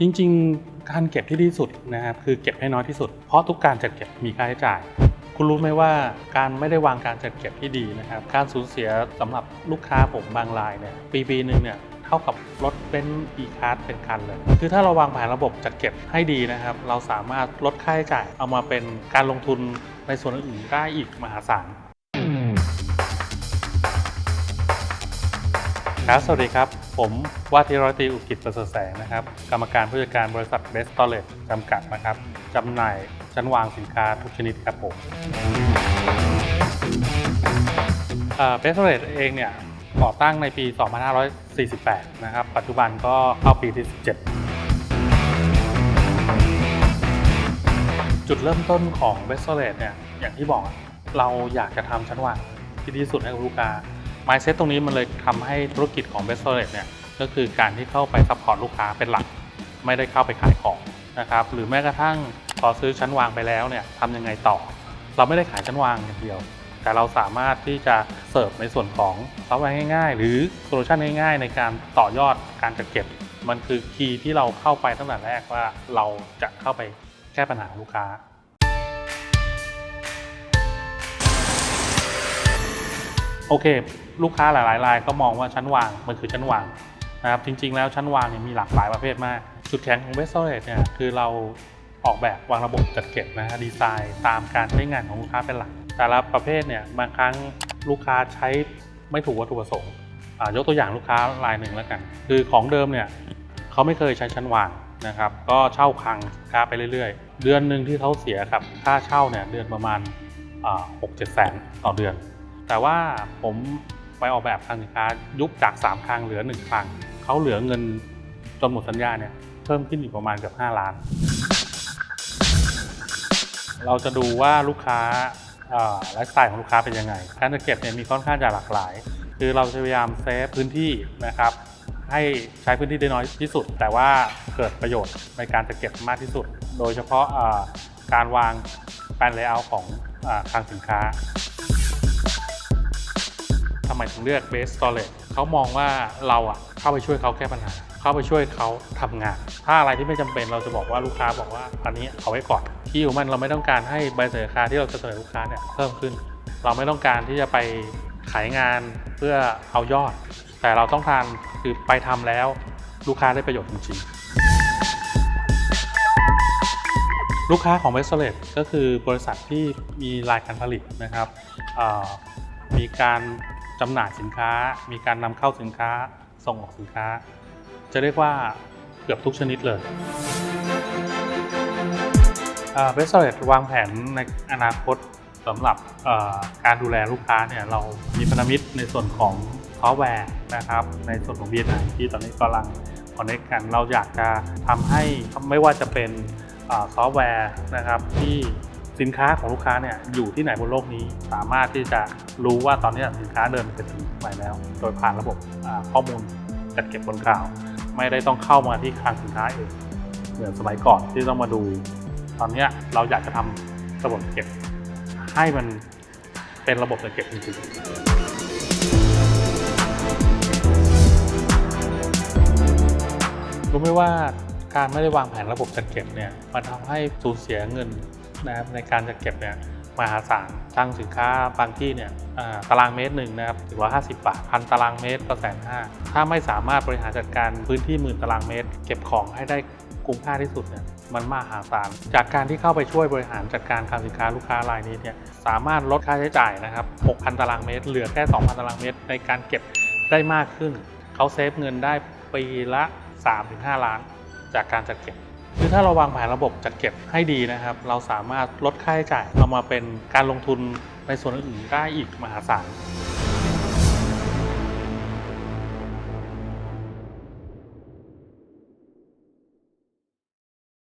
จริงๆ การเก็บที่ดีที่สุดนะครับคือเก็บให้น้อยที่สุด เพราะทุกการจัดเก็บมีค่าใช้จ่าย คุณรู้ไหมว่าการไม่ได้วางการจัดเก็บที่ดีนะครับ การสูญเสียสำหรับลูกค้าผมบางรายเนี่ยปีปีหนึ่งเนี่ยเท่ากับรถเป็นอีคาร์เป็นคันเลย คือถ้าเราวางแผนระบบจัดเก็บให้ดีนะครับ เราสามารถลดค่าใช้จ่ายเอามาเป็นการลงทุนในส่วนอื่นได้อีกมหาศาล ครับ สวัสดีครับ ผมว่าที่ร้อยตรีอุกิจประเสริฐแสงนะครับ กรรมการผู้จัดการบริษัทเบสตอเลตจำกัดนะครับจำหน่ายชั้นวางสินค้าทุกชนิดครับผมเบสตอเลตเองเนี่ยก่อตั้งในปี 2548 นะครับ ปัจจุบันก็เข้าปีที่ 17 จุดเริ่มต้นของเบสตอเลตเนี่ยอย่างที่บอกเราอยากจะทำชั้นวางที่ดีสุดให้กับลูกค้า mindset ตรงนี้มันเลยทำให้ธุรกิจของ Best Storage เนี่ยก็คือการที่เข้าไปซัพพอร์ตลูกค้าเป็นหลัก ไม่ได้เข้าไปขายของนะครับหรือแม้กระทั่งพอซื้อชั้นวางไปแล้วเนี่ยทำยังไงต่อ เราไม่ได้ขายชั้นวางอย่างเดียว แต่เราสามารถที่จะเสิร์ฟในส่วนของซอฟต์แวร์ง่ายๆ หรือโซลูชันง่ายๆ ในการต่อยอดการจัดเก็บ มันคือคีย์ที่เราเข้าไปตั้งแต่แรกว่าเราจะเข้าไปแก้ปัญหาลูกค้า โอเค ลูกค้าหลายๆรายก็มองว่าชั้นวางมันคือชั้นวางนะครับจริง ๆ แล้วชั้นวางเนี่ยมีหลากหลายประเภทมาก จุดแข็งของ Best Storage เนี่ยคือเราออกแบบวางระบบจัดเก็บนะฮะดีไซน์ตามการใช้งานของลูกค้าเป็นหลัก แต่ละประเภทเนี่ยบางครั้งลูกค้าใช้ไม่ถูกวัตถุประสงค์ยกตัวอย่างลูกค้ารายหนึ่งแล้วกัน คือของเดิมเนี่ยเขาไม่เคยใช้ชั้นวางนะครับ ก็เช่าคลังค้าไปเรื่อยๆ เดือนหนึ่งที่เขาเสียครับค่าเช่าเนี่ยเดือนประมาณหกเจ็ดแสนต่อเดือน แต่ว่าผมไปออกแบบคลังสินค้ายุบจาก 3 คลังเหลือ 1 คลังเขาเหลือเงินจนหมดสัญญาเนี่ยเพิ่มขึ้นอีกประมาณเกือบ5ล้าน เราจะดูว่าลูกค้าไลฟ์สไตล์ของลูกค้าเป็นยังไง การจัดเก็บเนี่ยมีค่อนข้างจะหลากหลาย คือเราจะพยายามเซฟพื้นที่นะครับให้ใช้พื้นที่ได้น้อยที่สุด แต่ว่าเกิดประโยชน์ในการจัดเก็บมากที่สุด โดยเฉพาะการวางแปลนเลเยอร์ของอาคลังสินค้า ไมถึงเลือก Base Storage เขามองว่าเราอะเข้าไปช่วยเขาแก้ปัญหา เข้าไปช่วยเขาทำงาน ถ้าอะไรที่ไม่จำเป็นเราจะบอกว่าลูกค้าบอกว่าอันนี้เอาไว้ก่อน ที่อยู่มันเราไม่ต้องการให้ใบเสนอราคาที่เราจะเสนอลูกค้าเนี่ยเพิ่มขึ้น เราไม่ต้องการที่จะไปขายงานเพื่อเอายอด แต่เราต้องการคือไปทำแล้วลูกค้าได้ประโยชน์จริงๆ ลูกค้าของ b e s t o r a g e ก็คือบริษัทที่มีรายการผลิตนะครับมีการ จำหน่ายสินค้า มีการนำเข้าสินค้า ส่งออกสินค้า จะเรียกว่าเกือบทุกชนิดเลยเบสเซอร์วางแผนในอนาคตสำหรับการดูแลลูกค้าเนี่ยเรามีพันธมิตรในส่วนของซอฟต์แวร์นะครับ ในส่วนของ BNI ที่ตอนนี้กำลังคอนเนคกัน เราอยากจะทำให้ไม่ว่าจะเป็นซอฟต์แวร์นะครับที่ สินค้าของลูกค้าเนี่ยอยู่ที่ไหนบนโลกนี้ สามารถที่จะรู้ว่าตอนนี้สินค้าเดินไปถึงไหนแล้ว โดยผ่านระบบข้อมูลจัดเก็บบนคลาว ไม่ได้ต้องเข้ามาที่คลังสินค้าเองเหมือนสมัยก่อนที่ต้องมาดู ตอนนี้เราอยากจะทำระบบเก็บ ให้มันเป็นระบบจัดเก็บจริงๆรู้ไหมว่าการไม่ได้วางแผนระบบจัดเก็บเนี่ยมันทำให้สูญเสียเงิน นะครับในการจัดเก็บเนี่ยมหาศาลทางสินค้าบางที่เนี่ยตารางเมตรหนึ่งนะครับถือว่า 50 บาทพันตารางเมตรก็แสนห้าถ้าไม่สามารถบริหารจัดการพื้นที่หมื่นตารางเมตร เก็บของให้ได้คุ้มค่าที่สุดเนี่ยมันมหาศาลจากการที่เข้าไปช่วยบริหารจัดการคลังสินค้าลูกค้ารายนี้เนี่ยสามารถลดค่าใช้จ่ายนะครับ 6,000 ตารางเมตร เหลือแค่ 2,000 ตารางเมตร ในการเก็บได้มากขึ้น เขาเซฟเงินได้ปีละ 3-5 ล้าน จากการจัดเก็บ คือถ้าเราวางแผนระบบจัดเก็บให้ดีนะครับ เราสามารถลดค่าใช้จ่ายเอามาเป็นการลงทุนในส่วนอื่นได้อีกมหาศาล